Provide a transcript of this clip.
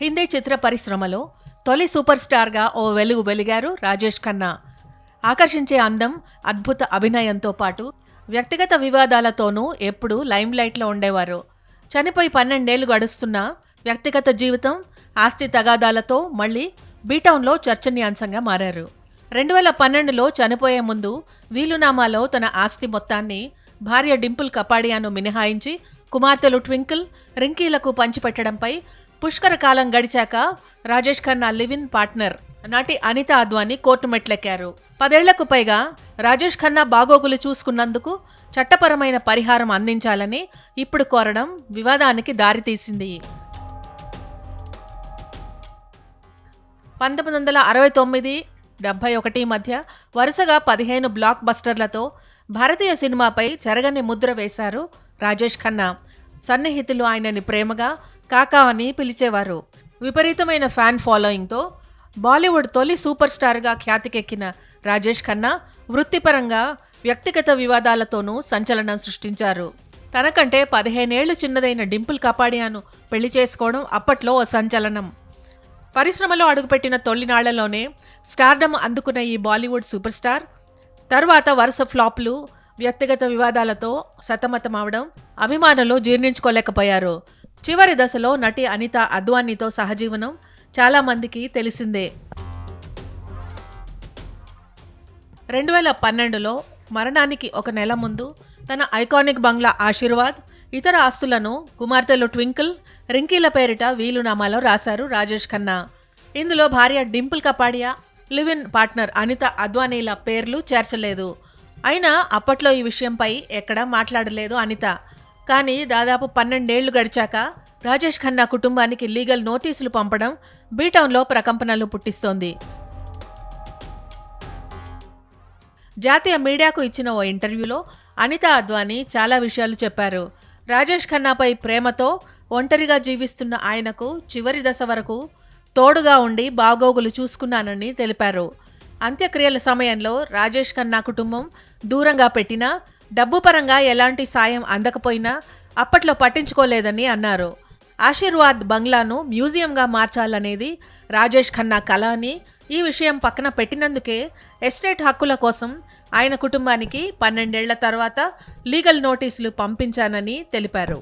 హిందీ చిత్ర పరిశ్రమలో తొలి సూపర్ స్టార్గా ఓ వెలుగు వెలిగారు రాజేష్ ఖన్నా. ఆకర్షించే అందం అద్భుత అభినయంతో పాటు వ్యక్తిగత వివాదాలతోనూ ఎప్పుడూ లైమ్లైట్లో ఉండేవారు. చనిపోయి పన్నెండేళ్ళు గడుస్తున్న వ్యక్తిగత జీవితం ఆస్తి తగాదాలతో మళ్ళీ బీటౌన్లో చర్చనీయాంశంగా మారారు. రెండు వేల పన్నెండులో చనిపోయే ముందు వీలునామాలో తన ఆస్తి మొత్తాన్ని భార్య డింపుల్ కపాడియాను మినహాయించి కుమార్తెలు ట్వింకిల్ రింకీలకు పంచిపెట్టడంపై పుష్కర కాలం గడిచాక రాజేష్ ఖన్నా లివిన్ పార్ట్నర్ నటి అనిత అద్వానీ కోర్టు మెట్లెక్కారు. పదేళ్ళకు పైగా రాజేష్ ఖన్నా బాగోగులు చూసుకున్నందుకు చట్టపరమైన పరిహారం అందించాలని ఇప్పుడు కోరడం వివాదానికి దారితీసింది పంతొమ్మిది వందల అరవై తొమ్మిది డెబ్భై ఒకటి మధ్య వరుసగా పదిహేను బ్లాక్ బస్టర్లతో భారతీయ సినిమాపై చెరగని ముద్ర వేశారు రాజేష్ ఖన్నా. సన్నిహితులు ఆయనని ప్రేమగా కాకా అని పిలిచేవారు. విపరీతమైన ఫ్యాన్ ఫాలోయింగ్తో బాలీవుడ్ తొలి సూపర్ స్టార్గా ఖ్యాతికెక్కిన రాజేష్ ఖన్నా వృత్తిపరంగా వ్యక్తిగత వివాదాలతోనూ సంచలనం సృష్టించారు. తనకంటే పదిహేనేళ్ళు చిన్నదైన డింపుల్ కపాడియాను పెళ్ళి చేసుకోవడం అప్పట్లో ఓ సంచలనం. పరిశ్రమలో అడుగుపెట్టిన తొలినాళ్ళలోనే స్టార్డమ్ అందుకున్న ఈ బాలీవుడ్ సూపర్ స్టార్ తర్వాత వరుస ఫ్లాప్లు వ్యక్తిగత వివాదాలతో సతమతమవడం అభిమానులు జీర్ణించుకోలేకపోయారు. చివరి దశలో నటి అనిత అద్వానీతో సహజీవనం చాలామందికి తెలిసిందే. రెండు వేల పన్నెండులో మరణానికి ఒక నెల ముందు తన ఐకానిక్ బంగ్లా ఆశీర్వాద్ ఇతర ఆస్తులను కుమార్తెలు ట్వింకిల్ రింకీల పేరిట వీలునామాలో రాశారు రాజేష్ ఖన్నా. ఇందులో భార్య Dimple Kapadia live in partner Anita అద్వానీల పేర్లు చేర్చలేదు. అయినా అప్పట్లో ఈ విషయంపై ఎక్కడా మాట్లాడలేదు అనిత. కానీ దాదాపు పన్నెండేళ్ళు గడిచాక రాజేష్ ఖన్నా కుటుంబానికి లీగల్ నోటీసులు పంపడం బీటౌన్లో ప్రకంపనలు పుట్టిస్తోంది. జాతీయ మీడియాకు ఇచ్చిన ఓ ఇంటర్వ్యూలో అనిత అద్వానీ చాలా విషయాలు చెప్పారు. రాజేష్ ఖన్నాపై ప్రేమతో ఒంటరిగా జీవిస్తున్న ఆయనకు చివరి దశ వరకు తోడుగా ఉండి బాగోగులు చూసుకున్నానని తెలిపారు. అంత్యక్రియల సమయంలో రాజేష్ ఖన్నా కుటుంబం దూరంగా పెట్టినా డబ్బు పరంగా ఎలాంటి సాయం అందకపోయినా అప్పట్లో పట్టించుకోలేదని అన్నారు. ఆశీర్వాద్ బంగ్లాను మ్యూజియంగా మార్చాలనేది రాజేష్ ఖన్నా కళ అని ఈ విషయం పక్కన పెట్టినందుకే ఎస్టేట్ హక్కుల కోసం ఆయన కుటుంబానికి పన్నెండేళ్ళ తర్వాత లీగల్ నోటీసులు పంపించానని తెలిపారు.